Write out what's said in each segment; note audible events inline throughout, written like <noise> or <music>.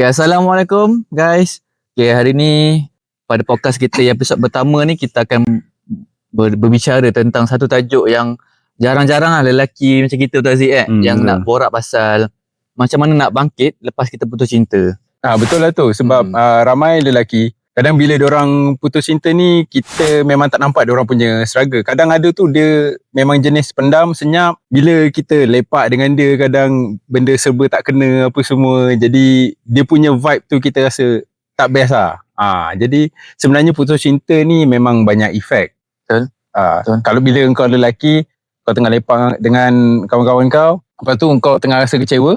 Okay, Assalamualaikum guys. Okay, hari ni pada podcast kita yang episod pertama ni kita akan ber, berbicara tentang satu tajuk yang jarang-jarang lah lelaki macam kita tu Aziz eh. Hmm, yang betul. nak borak pasal macam mana nak bangkit lepas kita putus cinta. Ah betul lah tu sebab hmm. uh, ramai lelaki kadang bila orang putus cinta ni kita memang tak nampak orang punya struggle. Kadang ada tu dia memang jenis pendam senyap bila kita lepak dengan dia kadang benda serba tak kena apa semua. Jadi dia punya vibe tu kita rasa tak best lah. Ah jadi sebenarnya putus cinta ni memang banyak efek. Betul. Ah Betul. kalau bila kau lelaki kau tengah lepak dengan kawan-kawan kau lepas tu kau tengah rasa kecewa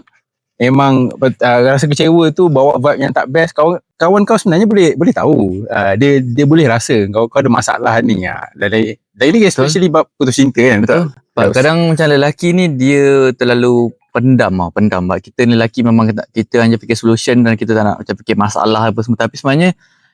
memang uh, rasa kecewa tu bawa vibe yang tak best kawan kawan kau sebenarnya boleh boleh tahu uh, dia dia boleh rasa kau kau ada masalah ni ah dari dari especially bab putus cinta kan betul Terus. kadang macam lelaki ni dia terlalu pendam lah, pendam. Sebab kita ni lelaki memang kita, kita hanya fikir solution dan kita tak nak macam fikir masalah apa semua. Tapi sebenarnya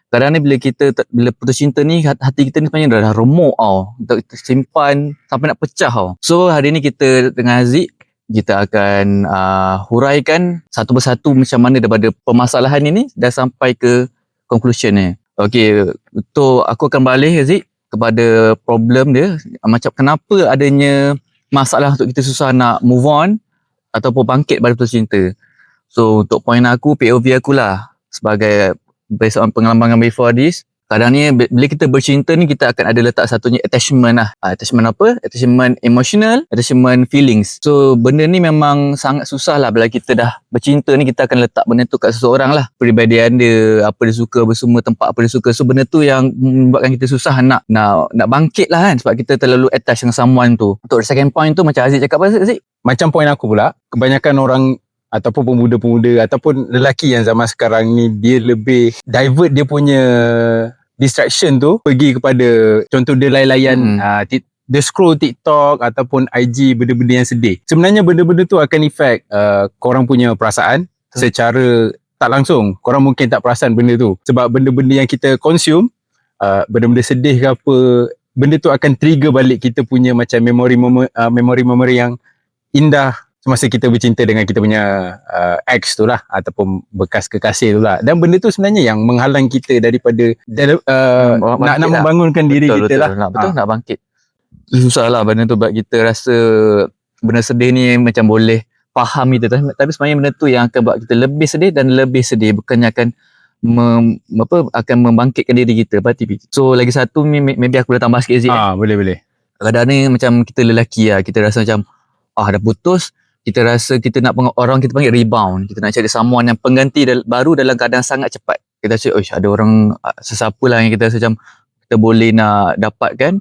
kadang ni bila kita bila putus cinta ni hat- hati kita ni sebenarnya dah, dah remuk tau. Untuk kita simpan sampai nak pecah tau. So hari ni kita dengan Aziz kita akan uh, huraikan satu persatu macam mana daripada permasalahan ini dah sampai ke conclusion ni. Okay, so aku akan balik Aziz kepada problem dia macam kenapa adanya masalah untuk kita susah nak move on ataupun bangkit pada putus cinta. So untuk point aku POV aku lah sebagai based on pengalaman before this kadang ni bi- bila kita bercinta ni kita akan ada letak satunya attachment lah. Ah, attachment apa? Attachment emotional, attachment feelings. So benda ni memang sangat susah lah bila kita dah bercinta ni kita akan letak benda tu kat seseorang lah. Peribadian dia, apa dia suka, apa semua tempat apa dia suka. So benda tu yang membuatkan kita susah nak nak nak bangkit lah kan sebab kita terlalu attach dengan someone tu. Untuk second point tu macam Aziz cakap apa Aziz? macam poin aku pula kebanyakan orang ataupun pemuda-pemuda ataupun lelaki yang zaman sekarang ni dia lebih divert dia punya distraction tu pergi kepada contoh dia layan-layan Hmm. hmm. uh, dia scroll TikTok ataupun IG benda-benda yang sedih. Sebenarnya benda-benda tu akan efek uh, korang punya perasaan Betul. secara tak langsung. Korang mungkin tak perasan benda tu. Sebab benda-benda yang kita consume, uh, benda-benda sedih ke apa, benda tu akan trigger balik kita punya macam memori uh, memori-memori yang indah semasa kita bercinta dengan kita punya uh, ex tu lah ataupun bekas kekasih tu lah. Dan benda tu sebenarnya yang menghalang kita daripada dari, uh, nak, nak lah. membangunkan diri betul, kita betul. lah. Nak, betul Ah. nak bangkit. Susah lah benda tu buat kita rasa benda sedih ni macam boleh faham kita. Tapi tapi sebenarnya benda tu yang akan buat kita lebih sedih dan lebih sedih. Bukannya akan mem, apa akan membangkitkan diri kita berarti so lagi satu maybe aku boleh tambah sikit Zee ah boleh boleh. Kadang ni macam kita lelaki lah. Kita rasa macam ah dah putus kita rasa kita nak peng- orang kita panggil rebound. Kita nak cari someone yang pengganti dal- baru dalam keadaan sangat cepat. Kita rasa oh ada orang ah, sesiapa lah yang kita rasa macam kita boleh nak dapatkan.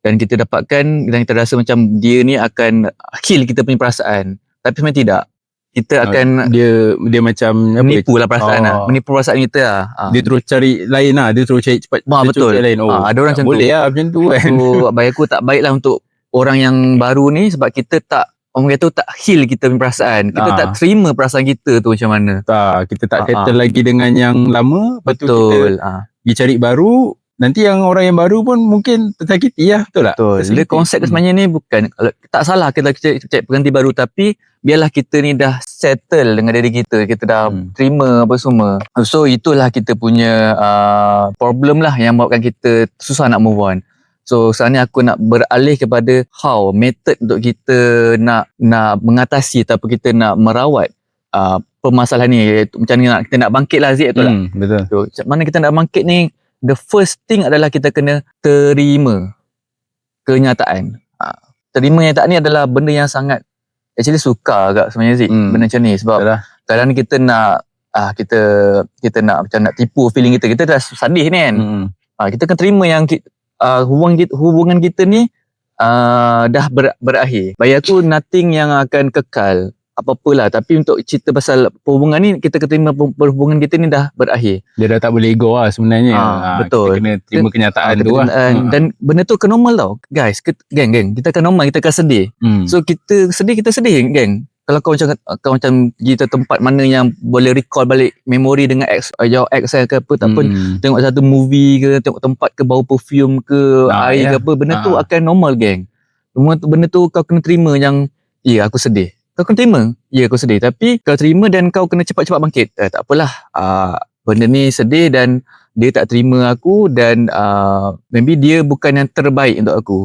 Dan kita dapatkan dan kita rasa macam dia ni akan heal kita punya perasaan. Tapi sebenarnya tidak. Kita akan dia dia macam menipu lah perasaan Oh. lah menipu perasaan kita lah. Ah. dia terus cari lain lah. Dia terus cari cepat Ah, betul. cari lain. Oh Ah, ada orang macam tu. boleh lah macam tu kan? So bagi aku tak baik lah untuk orang yang baru ni sebab kita tak orang kata tak heal kita punya perasaan. Kita Ah. tak terima perasaan kita tu macam mana. tak kita tak Ah, settle ah. lagi dengan yang lama tu kita Betul. Ah, pergi cari baru nanti yang orang yang baru pun mungkin tersakiti lah betul tak betul. Tersakiti. konsep sebenarnya ni bukan kalau tak salah kita cari, cari pengganti baru tapi biarlah kita ni dah settle dengan diri kita. Kita dah Hmm. terima apa semua. So itulah kita punya uh, problem lah yang buatkan kita susah nak move on. So sekarang ni aku nak beralih kepada how method untuk kita nak nak mengatasi ataupun kita nak merawat uh, permasalahan ni iaitu macam mana nak, kita nak bangkit lah Aziz betul tak? hmm, betul So, macam mana kita nak bangkit ni the first thing adalah kita kena terima kenyataan. Ha, terima kenyataan ni adalah benda yang sangat actually suka agak sebenarnya Zik Hmm. benda macam ni sebab Betul lah. kadang kita nak ah kita kita nak macam nak tipu feeling kita kita dah sedih ni kan. hmm. Ah kita kena terima yang ki- ah, hubungan kita, hubungan kita ni ah, dah ber, berakhir. Bagi aku nothing yang akan kekal apa-apalah tapi untuk cerita pasal perhubungan ni kita terima per- perhubungan kita ni dah berakhir. dia dah tak boleh ego lah sebenarnya Ah, Ah, betul. kita kena terima kenyataan Ah, tu lah dan, Ah. dan benda tu akan normal tau. Guys, kita, geng geng, kita akan normal, kita akan sedih. Hmm. So kita sedih, kita sedih geng. Kalau kau macam kau macam pergi ke tempat mana yang boleh recall balik memori dengan ex uh, your ex ke apa tak apa Hmm. tengok satu movie ke tengok tempat ke bau perfume ke Ah, air ya. ke apa benda tu Ah. akan normal geng. Semua benda tu kau kena terima yang ya aku sedih. kau kena terima. Ya kau sedih tapi kau terima dan kau kena cepat-cepat bangkit. Eh, tak apalah. Uh, benda ni sedih dan dia tak terima aku dan uh, maybe dia bukan yang terbaik untuk aku.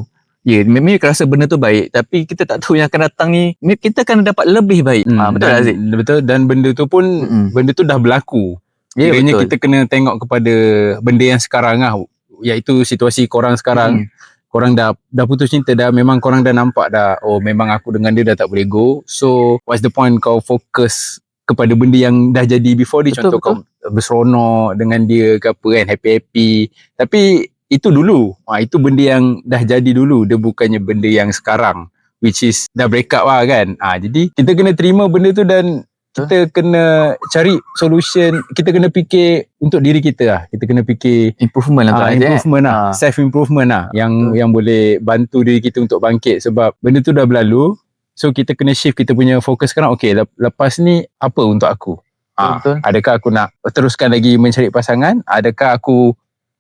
Ya, yeah, maybe aku rasa benda tu baik tapi kita tak tahu yang akan datang ni kita akan dapat lebih baik. Hmm, ah, betul dan, Aziz? Betul dan benda tu pun Mm-mm. benda tu dah berlaku. Ya, Kiranya betul. kita kena tengok kepada benda yang sekarang lah iaitu situasi korang sekarang. Mm. Korang dah dah putus cinta dah memang korang dah nampak dah oh memang aku dengan dia dah tak boleh go. So what's the point kau fokus kepada benda yang dah jadi before ni Betul, contoh kau berseronok dengan dia ke apa kan happy-happy. Tapi itu dulu. Ha, itu benda yang dah jadi dulu. Dia bukannya benda yang sekarang which is dah break up lah kan. Ha, jadi kita kena terima benda tu dan kita kena cari solution. Kita kena fikir untuk diri kita lah. Kita kena fikir Improvement lah tu Ah, Aziz, eh. improvement lah. Ah. Self improvement lah yang Betul. yang boleh bantu diri kita untuk bangkit sebab benda tu dah berlalu. So kita kena shift kita punya fokus sekarang. Okay, lep- lepas ni apa untuk aku? Ah, Betul. adakah aku nak teruskan lagi mencari pasangan? Adakah aku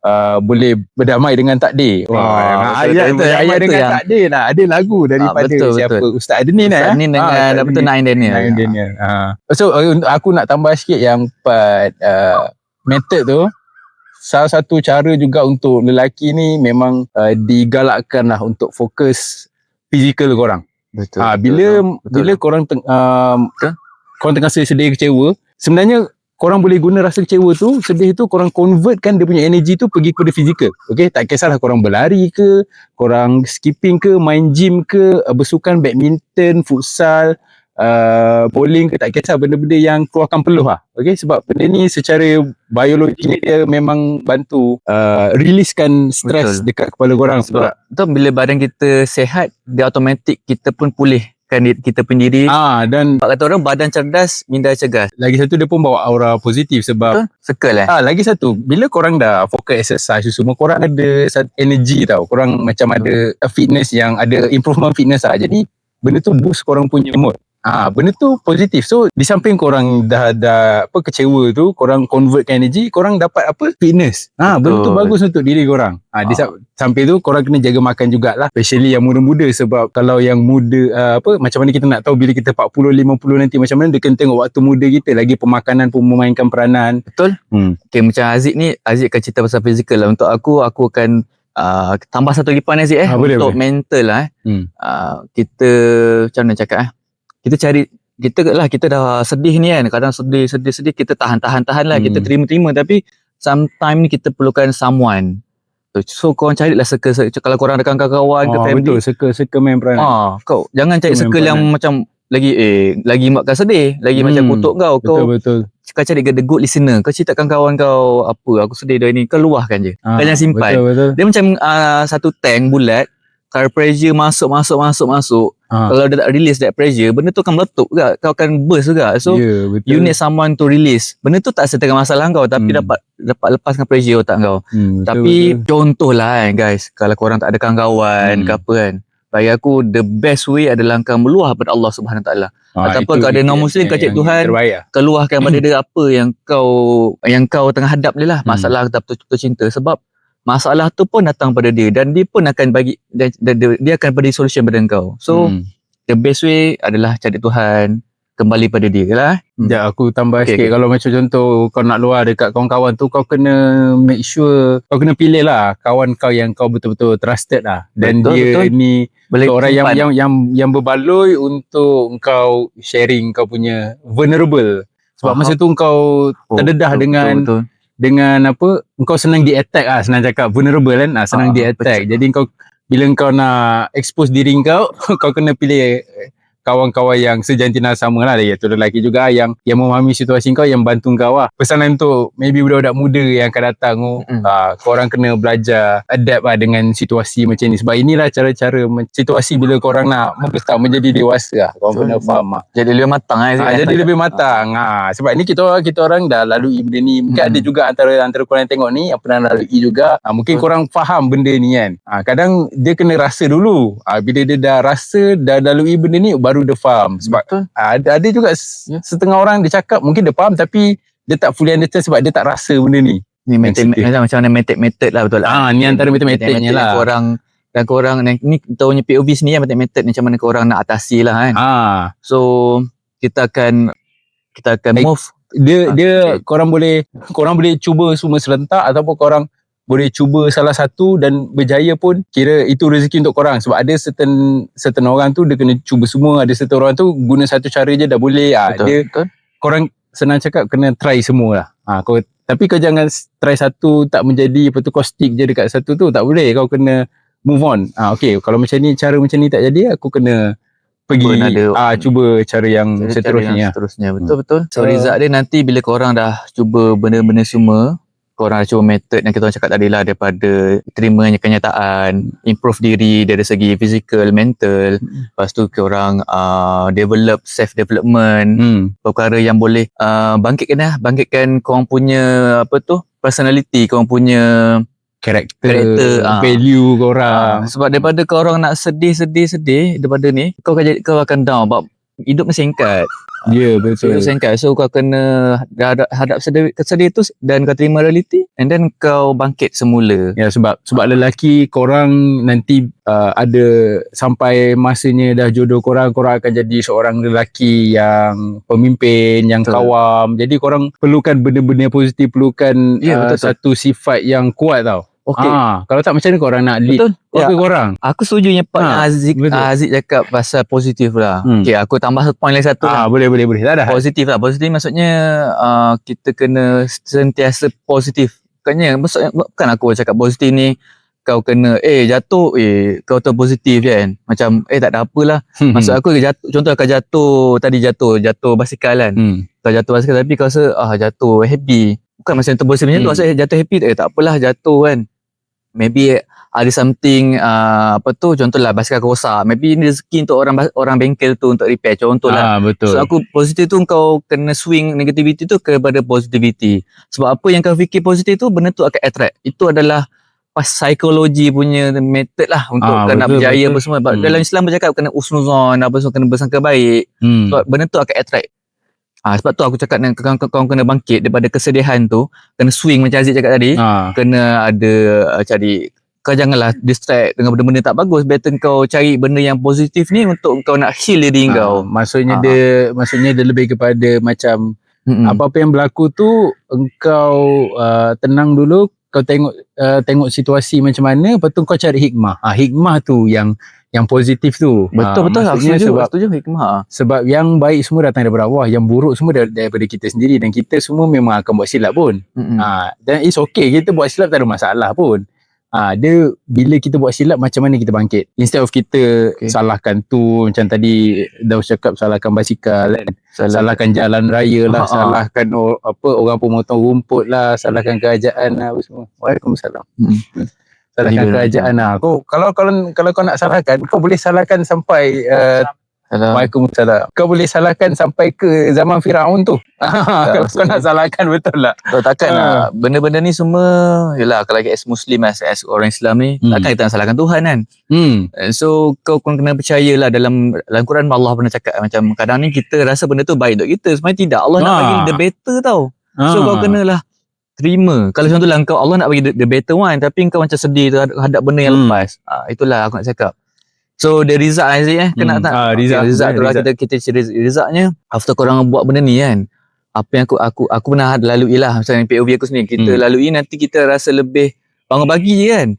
uh, boleh berdamai dengan takdir? Wah, betul, ayat, betul. ayat, Ayat tu dengan yang- takdir lah. Ada lagu daripada betul, siapa? betul. Ustaz Adnin lah. Ustaz eh? ni dengan Ah, Ustaz apa tu Adnin. Nain Daniel. Nain Daniel. Ah. So uh, aku nak tambah sikit yang part uh, method tu salah satu cara juga untuk lelaki ni memang uh, digalakkan lah untuk fokus fizikal korang. Betul. Ha, betul, bila betul. bila korang teng, um, Betul. korang tengah sedih kecewa, sebenarnya korang boleh guna rasa kecewa tu, sedih tu korang convertkan dia punya energy tu pergi kepada fizikal. Okay, tak kisahlah korang berlari ke, korang skipping ke, main gym ke, uh, bersukan badminton, futsal, uh, bowling ke, tak kisah benda-benda yang keluarkan peluh lah. Okay, sebab benda ni secara biologi dia memang bantu uh, releasekan stres Betul. dekat kepala korang sebab Betul bila badan kita sehat dia automatik kita pun pulihkan di- kita punya diri. ah dan Sebab kata orang badan cerdas minda cegas. lagi satu dia pun bawa aura positif sebab Betul? Circle eh. Ah, lagi satu, bila korang dah fokus exercise semua, korang ada energy tau. Korang macam ada fitness yang ada improvement fitness lah. Jadi, benda tu boost korang punya mood. Ah, benda tu positif. So, di samping korang dah dah apa kecewa tu, korang convertkan energy, korang dapat apa? Fitness. Ah, benda tu bagus untuk diri korang. Ah, di Ah. sa- samping tu korang kena jaga makan jugalah. Especially yang muda-muda sebab kalau yang muda uh, apa macam mana kita nak tahu bila kita 40 50 nanti macam mana dia kena tengok waktu muda kita lagi pemakanan pun memainkan peranan. Betul? Hmm. Okay, macam Aziz ni, Aziz akan cerita pasal fizikal lah. Untuk aku, aku akan uh, tambah satu lipan Aziz eh. Ah, boleh, untuk boleh. mental lah eh. Hmm. Uh, kita, macam mana cakap eh. Kita cari, kita lah, kita dah sedih ni kan. Kadang sedih, sedih, sedih. Kita tahan-tahan-tahan lah. Kita Hmm. terima-terima. Tapi, sometimes ni kita perlukan someone. So, korang carilah circle, circle. Kalau korang ada kawan-kawan ke Ah, family. betul, circle-circle main peranan. Ah, kau jangan cari Itu circle yang macam lagi eh lagi mak kau sedih, lagi Hmm, macam kutuk kau. Kau betul, betul. kau cari the good listener. Kau ceritakan kawan kau apa aku sedih dah ni. Kau luahkan je. Ah, Kau jangan simpan. Betul, betul. Dia macam uh, satu tank bulat. Kalau pressure masuk masuk masuk masuk. Ah, Kalau dia tak release that pressure, benda tu akan meletup juga. Kau akan burst juga. So yeah, betul. you need someone to release. Benda tu tak setengah masalah kau tapi Hmm. dapat dapat lepaskan pressure otak kau. Hmm, betul, Tapi betul. contohlah kan guys, kalau korang tak ada kawan-kawan Hmm. ke apa kan. Bagi aku the best way adalah kau meluah pada Allah Subhanahu Taala. Ah, ataupun kau ada itu non-Muslim, yang- kau cek Tuhan. Terbaik lah. Keluarkan pada dia apa yang kau yang kau tengah hadap ni lah Hmm. masalah atau putus cinta sebab masalah tu pun datang pada dia dan dia pun akan bagi dia, dia, dia akan bagi solution pada kau. So Hmm. the best way adalah cari Tuhan, kembali pada dia lah. Hmm. Sekejap aku tambah Okay, sikit okay. Kalau macam contoh Kau nak luar dekat kawan-kawan tu Kau kena make sure Kau kena pilih lah Kawan kau yang kau betul-betul trusted lah Dan Betul, dia betul. ni Boleh orang yang, yang yang yang berbaloi Untuk kau sharing Kau punya vulnerable Sebab Faham. masa tu kau Oh, terdedah betul, dengan betul, betul. Dengan apa kau senang di attack ah senang cakap vulnerable kan ah, senang Ah, di attack betul. jadi kau bila kau nak expose diri kau <laughs> kau kena pilih eh, kawan-kawan yang sejantina sama lah iaitu lelaki juga yang yang memahami situasi kau yang bantu kau lah pesanan untuk maybe budak-budak muda yang akan datang oh, Mm-mm. ah, korang kena belajar adapt lah dengan situasi macam ni sebab inilah cara-cara situasi bila korang nak membesar menjadi dewasa lah korang kena Betul. faham lah Jadi lebih matang eh. Ha, jadi lebih matang. Ha, sebab ni kita kita orang dah lalui benda ni. Mungkin Hmm. ada juga antara antara korang yang tengok ni yang pernah lalui juga. Ha, mungkin Betul. korang faham benda ni kan. Ha, kadang dia kena rasa dulu. Ha, bila dia dah rasa dah lalui benda ni baru dia faham. Sebab Betul. ada ada juga Ya. setengah orang dia cakap mungkin dia faham tapi dia tak fully understand sebab dia tak rasa benda ni. Ni method, macam macam mana method method lah betul lah. Ah, ni antara method-methodnya Method-method lah. yang Korang dan korang ni kita punya POV sini kan method macam mana korang nak atasi lah kan. Ah, So kita akan kita akan Baik. move dia Ah, dia okay. korang boleh korang boleh cuba semua serentak ataupun korang boleh cuba salah satu dan berjaya pun kira itu rezeki untuk korang. Sebab ada certain certain orang tu dia kena cuba semua. Ada certain orang tu guna satu cara je dah boleh. Ah betul. dia betul. korang senang cakap kena try semua lah ah kau tapi kau jangan try satu tak menjadi lepas tu kau stick je dekat satu tu tak boleh. Kau kena move on. Ah okay kalau macam ni cara macam ni tak jadi aku kena pergi another- ah cuba cara yang Cara- cara seterusnya yang seterusnya. betul betul. So result dia nanti bila korang dah cuba benda-benda semua korang cuba method yang kita orang cakap tadi lah daripada terimanya kenyataan, improve diri dari segi physical, mental, Hmm. lepas tu korang uh, develop self development, hmm perkara yang boleh uh, bangkitkan lah, bangkitkan korang punya apa tu personality, korang punya karakter, Karakter, ah. value korang. uh, sebab daripada korang nak sedih-sedih-sedih daripada ni, kau akan jadi, kau akan down sebab hidup ni singkat. Ya, So, betul. hidup singkat. So kau kena hadap, hadap sedih, kesedih tu dan kau terima reality and then kau bangkit semula. Ya sebab sebab lelaki korang nanti uh, ada sampai masanya dah jodoh korang korang akan jadi seorang lelaki yang pemimpin yang Betul. kawam. Jadi korang perlukan benda-benda positif, perlukan Ya, uh, betul, betul. satu sifat yang kuat tau. Okay. Ah, kalau tak macam mana korang nak lead Betul. keluarga Ya. korang? Aku setuju yang part Ha, Aziz. Aziz cakap pasal positif lah. Hmm. Okay, aku tambah point lagi satu Ah, lah. boleh boleh boleh. Tak ada. Positif lah. Positif maksudnya uh, kita kena sentiasa positif. Bukannya, maksudnya, bukan aku cakap positif ni kau kena eh jatuh eh kau tu positif kan macam eh tak ada apalah maksud aku jatuh contoh kau jatuh tadi jatuh jatuh basikal kan hmm. kau jatuh basikal tapi kau rasa ah jatuh happy bukan macam tu positif macam tu Hmm. maksudnya jatuh happy eh tak apalah jatuh kan maybe ada something uh, apa tu contohlah basikal kau rosak maybe ni rezeki untuk orang orang bengkel tu untuk repair contohlah Ah, betul. So aku positif tu kau kena swing negativity tu kepada positivity. Sebab apa yang kau fikir positif tu benda tu akan attract. Itu adalah pas psikologi punya method lah untuk Ah, kau nak berjaya betul. apa semua. Sebab Hmm. Dalam Islam bercakap kena usnuzon apa semua kena bersangka baik. hmm. Sebab benda tu akan attract. Ah sebab tu aku cakap dengan kau, kau, kau kena bangkit daripada kesedihan tu, kena swing macam Aziz cakap tadi, ah. kena ada uh, cari kau janganlah distract dengan benda-benda tak bagus. Better kau cari benda yang positif ni untuk kau nak heal diri kau. Ah, maksudnya Ah. dia maksudnya dia lebih kepada macam Mm-mm. apa-apa yang berlaku tu engkau uh, tenang dulu kau tengok uh, tengok situasi macam mana lepas tu kau cari hikmah. Ah hikmah tu yang yang positif tu. Betul Ah, betul. Aku setuju sebab setuju hikmah. sebab yang baik semua datang daripada Allah yang buruk semua dar- daripada kita sendiri. Dan kita semua memang akan buat silap pun. Mm-mm. ah dan it's okay kita buat silap tak ada masalah pun Ah, dia bila kita buat silap macam mana kita bangkit instead of kita Okay. salahkan tu macam tadi Daus cakap salahkan basikal kan Salah. salahkan jalan raya lah, ha. salahkan or, apa orang pemotong rumput lah, salahkan kerajaan lah apa semua. Waalaikumsalam. Hmm. Salahkan Bila- kerajaan lah. Kau kalau kalau kalau kau nak salahkan, kau boleh salahkan sampai uh, Waalaikumsalam. Kau boleh salahkan sampai ke zaman Firaun tu. <laughs> kalau kau nak salahkan betul lah. Kau takkan Ah. nak benda-benda ni semua yalah kalau as muslim as, as orang Islam ni Hmm. takkan kita nak salahkan Tuhan kan. Hmm. And So kau kau kena percayalah dalam dalam Quran Allah pernah cakap macam kadang ni kita rasa benda tu baik untuk kita sebenarnya tidak. Allah nak Ah. bagi the better tau. So Ah. kau kenalah terima. Kalau contohlah kau Allah nak bagi the, the better one tapi kau macam sedih tu hadap benda yang Hmm. lepas. Ah itulah aku nak cakap. So the result Aziz eh kena Hmm. tak? Ah, Okay, result. result tu lah Result. kita kita cerita resultnya after korang buat benda ni kan. Apa yang aku aku aku pernah lalui lah macam POV aku sendiri. Kita Hmm. lalui nanti kita rasa lebih bangun pagi je kan.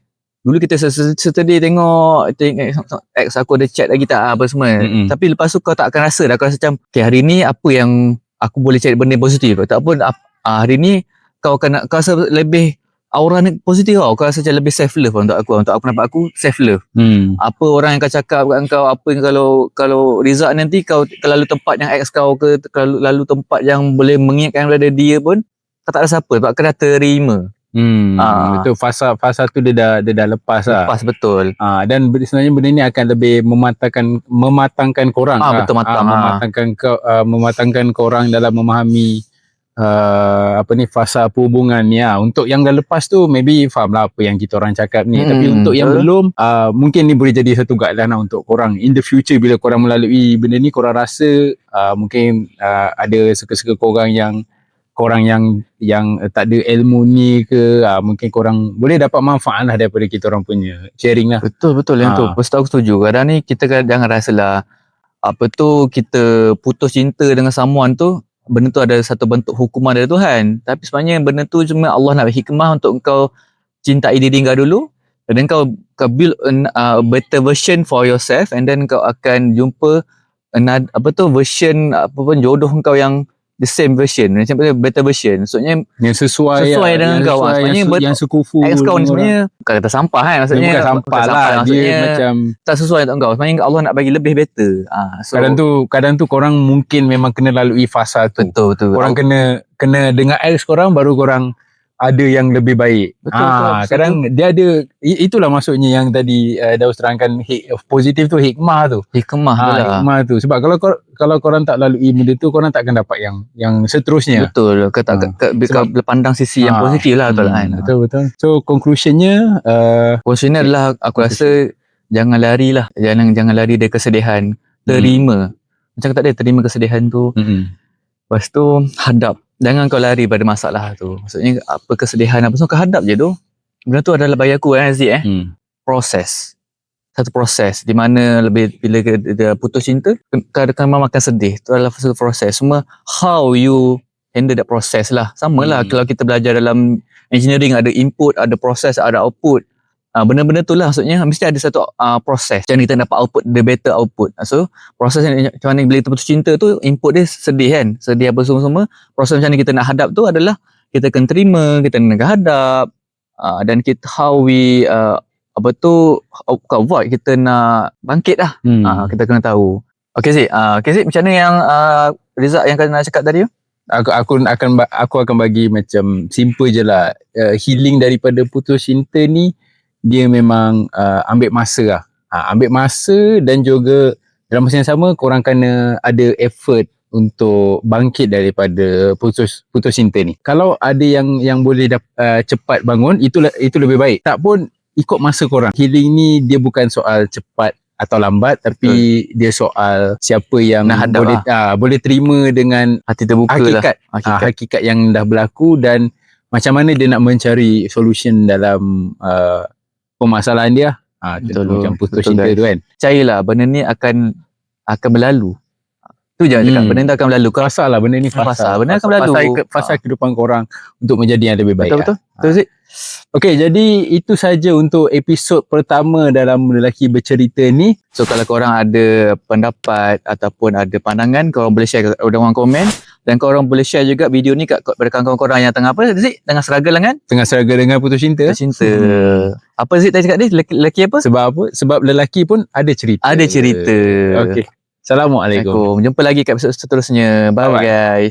Dulu kita setelah tengok tengok ex aku ada chat lagi tak apa semua. Mm-mm. Tapi lepas tu kau tak akan rasa dah kau rasa macam okay, hari ni apa yang aku boleh cari benda positif. Tak pun ah, hari ni kau akan kau rasa lebih aura ni positif tau. Kau rasa macam lebih self love untuk aku. Untuk aku nampak aku self love Hmm. apa orang yang kau cakap kat kau apa yang kalau kalau result nanti kau kau lalu tempat yang ex kau ke kalau lalu tempat yang boleh mengingatkan pada dia pun kau tak rasa apa sebab kau dah terima Hmm. Ah. Betul fasa fasa tu dia dah dia dah lepas lah. lepas betul Ah dan sebenarnya benda ni akan lebih mematangkan mematangkan korang. Ah, lah. betul, matang, Ah, ah. mematangkan kau uh, mematangkan korang dalam memahami uh, apa ni fasa perhubungan ni ah. Untuk yang dah lepas tu maybe faham lah apa yang kita orang cakap ni. Hmm, Tapi untuk yang betul. belum uh, mungkin ni boleh jadi satu guideline lah untuk korang in the future bila korang melalui benda ni korang rasa uh, mungkin uh, ada suka-suka korang yang korang yang yang uh, tak ada ilmu ni ke uh, mungkin korang boleh dapat manfaat lah daripada kita orang punya sharing lah Betul betul yang tu. Ha. Tu aku setuju. Kadang ni kita kan jangan rasalah apa tu kita putus cinta dengan someone tu benda tu ada satu bentuk hukuman dari Tuhan. Tapi sebenarnya benda tu cuma Allah nak hikmah untuk kau cintai diri kau dulu and then kau build a uh, better version for yourself and then kau akan jumpa another, apa tu version apa pun jodoh kau yang the same version macam better version. Maksudnya yang sesuai Sesuai lah, dengan yang kau, sesuai. Sebenarnya yang, yang sekufu ex kau ni sebenarnya bukan kata sampah kan? Maksudnya dia bukan sampah lah. dia maksudnya macam tak sesuai untuk kau. Sebenarnya Allah nak bagi lebih better. Ah so kadang tu kadang tu korang mungkin memang kena lalui fasa tu. Betul betul. Korang kena kena dengar ex korang baru korang ada yang lebih baik. Betul, betul, Ah, betul. kadang dia ada itulah maksudnya yang tadi uh, Daus terangkan hik, positif tu hikmah tu. hikmah tu Ha, lah hikmah tu. Sebab kalau kor, kalau korang tak lalui benda tu korang tak akan dapat yang yang seterusnya. betul kau tak Ah. kau, kau Sebab- pandang sisi yang Ah. positif lah betul lah kan Hmm, betul betul. So conclusionnya uh, Conclusionnya adalah aku rasa jangan lari lah jangan jangan lari dari kesedihan terima macam kata dia terima kesedihan tu mm lepas tu hadap jangan kau lari pada masalah tu. Maksudnya apa kesedihan apa semua kau hadap je tu. Benda tu adalah bagi aku eh Aziz eh. Hmm. proses. Satu proses di mana lebih bila dia, putus cinta kau akan memang akan sedih. Tu adalah satu proses. Semua how you handle that process lah. Sama lah Hmm. kalau kita belajar dalam engineering ada input ada proses ada output Uh, benda-benda tu lah. Maksudnya mesti ada satu uh, proses macam kita dapat output the better output. Uh, so proses yang macam mana bila kita putus cinta tu input dia sedih kan? Sedih apa semua-semua. Proses macam mana kita nak hadap tu adalah kita akan terima kita nak hadap uh, dan kita how we uh, apa tu bukan avoid kita nak bangkit lah. Hmm. uh, kita kena tahu. Okay Zik, uh, okay Zik macam mana yang uh, Rizak yang kau nak cakap tadi tu? aku aku akan aku akan bagi macam simple je lah. Uh, healing daripada putus cinta ni dia memang uh, ambil masa lah ha, ambil masa dan juga dalam masa yang sama korang kena ada effort untuk bangkit daripada putus putus cinta ni kalau ada yang yang boleh dap, uh, cepat bangun itu itu lebih baik tak pun ikut masa korang healing ni dia bukan soal cepat atau lambat tapi dia soal siapa yang hadap boleh uh, boleh terima dengan Hati terbuka lah. hakikat Hakikat. hakikat. hakikat yang dah berlaku dan macam mana dia nak mencari solution dalam uh, permasalahan dia ha, Betul, betul, macam putus betul, cinta guys. tu kan Percayalah benda ni akan akan berlalu. Tu je cakap Hmm. benda ni akan berlalu. Kau lah benda ni fasa Fasa, benda akan berlalu. fasa, fasa Ha. kehidupan korang untuk menjadi yang lebih baik betul betul. lah. Betul Zik. Okey jadi itu saja untuk episod pertama dalam lelaki bercerita ni So kalau korang ada pendapat ataupun ada pandangan korang boleh share orang komen dan korang boleh share juga video ni kat pada kawan-kawan korang yang tengah apa Zik? Tengah struggle lah kan? tengah seragam dengan putus cinta Cinta. Hmm. Apa Zik tadi cakap dia? Lelaki, lelaki apa? sebab apa sebab lelaki pun ada cerita Ada cerita. okey Assalamualaikum Assalamualaikum. Jumpa lagi kat episod seterusnya. Bye Bye-bye. guys.